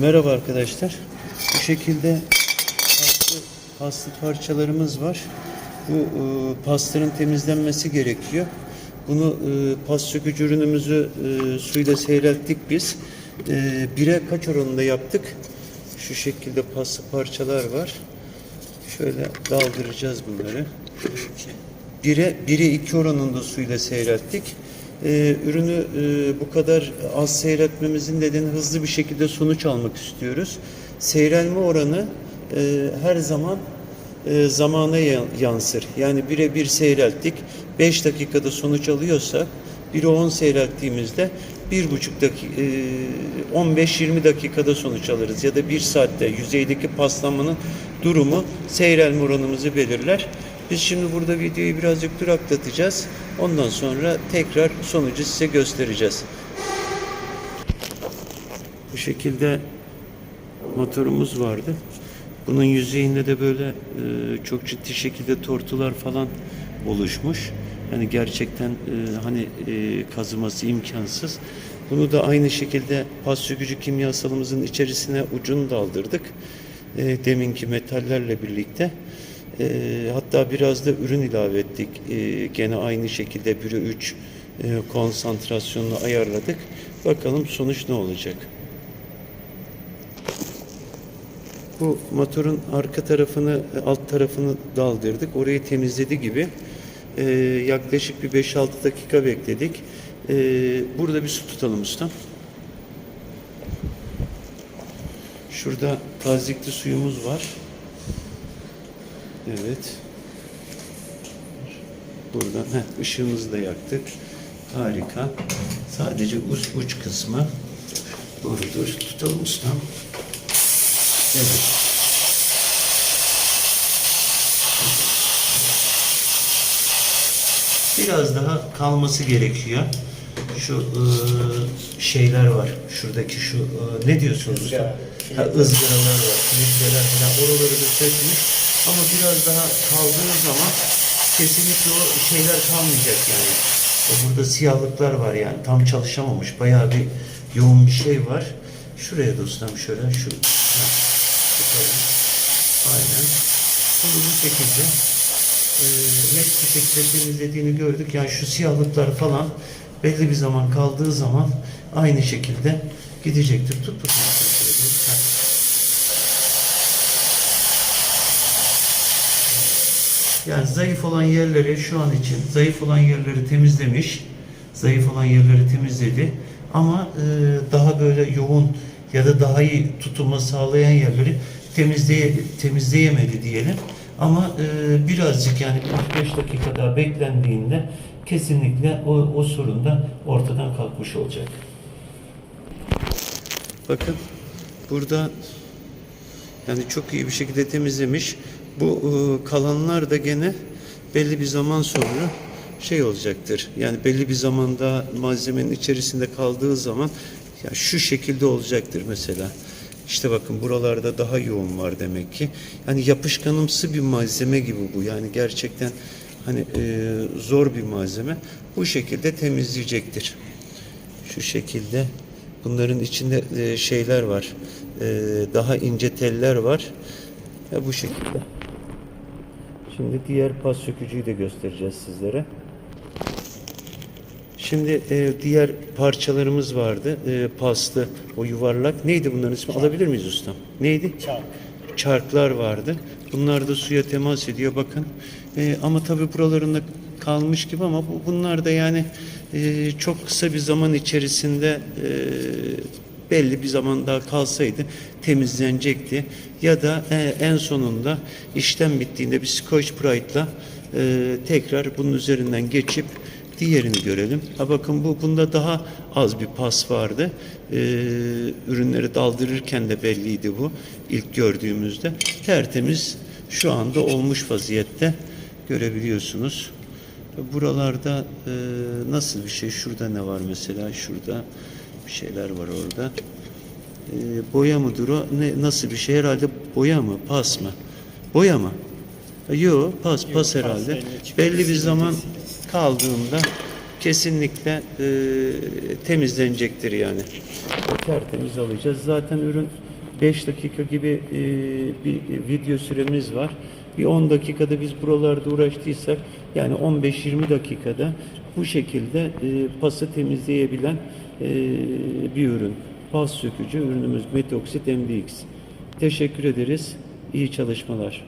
Merhaba arkadaşlar. Bu şekilde paslı, paslı parçalarımız var. Bu e, pastanın temizlenmesi gerekiyor. Bunu e, pas sökücü ürünümüzü e, suyla seyrelttik biz. E, bire kaç oranında yaptık? Şu şekilde paslı parçalar var. Şöyle daldıracağız bunları. Bire, bire iki oranında suyla seyrelttik. Ee, ürünü e, bu kadar az seyretmemizin nedeni hızlı bir şekilde sonuç almak istiyoruz. Seyrelme oranı e, her zaman e, zamana ya- yansır. Yani bire bir seyrelttik. 5 dakikada sonuç alıyorsak 1'e 10 seyrelttiğimizde bir buçuk dakika, 15-20 dakikada sonuç alırız ya da bir saatte yüzeydeki paslanmanın durumu seyrelme oranımızı belirler. Biz şimdi burada videoyu birazcık duraklatacağız. Ondan sonra tekrar sonucu size göstereceğiz. Bu şekilde motorumuz vardı. Bunun yüzeyinde de böyle e, çok ciddi şekilde tortular falan oluşmuş. Yani gerçekten e, hani e, kazıması imkansız. Bunu da aynı şekilde pas sökücü kimyasalımızın içerisine ucunu daldırdık. E, deminki metallerle birlikte. E, hatta biraz da ürün ilave ettik. E, gene aynı şekilde 1'e 3 e, konsantrasyonunu ayarladık. Bakalım sonuç ne olacak. Bu motorun arka tarafını, alt tarafını daldırdık. Orayı temizledi gibi. Ee, yaklaşık bir 5-6 dakika bekledik. Ee, burada bir su tutalım ustam. Şurada tazikli suyumuz var. Evet. Buradan heh, ışığımızı da yaktık. Harika. Sadece uç, uç kısmı. Doğrudur. Tutalım ustam. Evet. Biraz daha kalması gerekiyor. Şu ıı, şeyler var. Şuradaki şu ıı, ne diyorsunuz? Izgara. Ha, ızgaralar var. Filtreler falan. Oraları da sökmüş. Ama biraz daha kaldığı zaman kesinlikle o şeyler kalmayacak yani. O Burada siyahlıklar var yani. Tam çalışamamış. Bayağı bir yoğun bir şey var. Şuraya dostum şöyle şu. Aynen. Bunu bu şekilde e, net bir şekilde temizlediğini gördük. Yani şu siyahlıklar falan belli bir zaman kaldığı zaman aynı şekilde gidecektir. Tut. Şöyle bir- ha. Yani zayıf olan yerleri şu an için zayıf olan yerleri temizlemiş. Zayıf olan yerleri temizledi. Ama e, daha böyle yoğun ya da daha iyi tutulma sağlayan yerleri temizleye, temizleyemedi diyelim. Ama e, birazcık yani 5 dakika daha beklendiğinde kesinlikle o, o sorun da ortadan kalkmış olacak. Bakın burada yani çok iyi bir şekilde temizlemiş. Bu e, kalanlar da gene belli bir zaman sonra şey olacaktır. Yani belli bir zamanda malzemenin içerisinde kaldığı zaman ya şu şekilde olacaktır mesela. İşte bakın buralarda daha yoğun var demek ki. Yani yapışkanımsı bir malzeme gibi bu. Yani gerçekten hani e, zor bir malzeme. Bu şekilde temizleyecektir. Şu şekilde bunların içinde e, şeyler var. E, daha ince teller var. Ya bu şekilde. Şimdi diğer pas sökücüyü de göstereceğiz sizlere. Şimdi e, diğer parçalarımız vardı. E, paslı, o yuvarlak. Neydi bunların ismi? Alabilir miyiz ustam? Neydi? Çark. Çarklar vardı. Bunlar da suya temas ediyor bakın. E, ama tabii buralarında kalmış gibi ama bu, bunlar da yani e, çok kısa bir zaman içerisinde e, belli bir zaman daha kalsaydı temizlenecekti. Ya da e, en sonunda işlem bittiğinde bir Scotch Brite'la e, tekrar bunun üzerinden geçip diğerini görelim. Ha bakın bu bunda daha az bir pas vardı. Ee, ürünleri daldırırken de belliydi bu ilk gördüğümüzde. Tertemiz şu anda olmuş vaziyette görebiliyorsunuz. Buralarda e, nasıl bir şey? Şurada ne var mesela? Şurada bir şeyler var orada. E, boya mıdır o? Ne, nasıl bir şey? Herhalde boya mı? Pas mı? Boya mı? Yok pas pas pas herhalde. belli, çıkıyor. Belli bir zaman kaldığında kesinlikle e, temizlenecektir yani. Tertemiz alacağız. Zaten ürün 5 dakika gibi e, bir video süremiz var. Bir 10 dakikada biz buralarda uğraştıysak yani 15-20 dakikada şekilde e, pası temizleyebilen e, bir ürün. Pas sökücü ürünümüz Metoksit MDX. Teşekkür ederiz. İyi çalışmalar.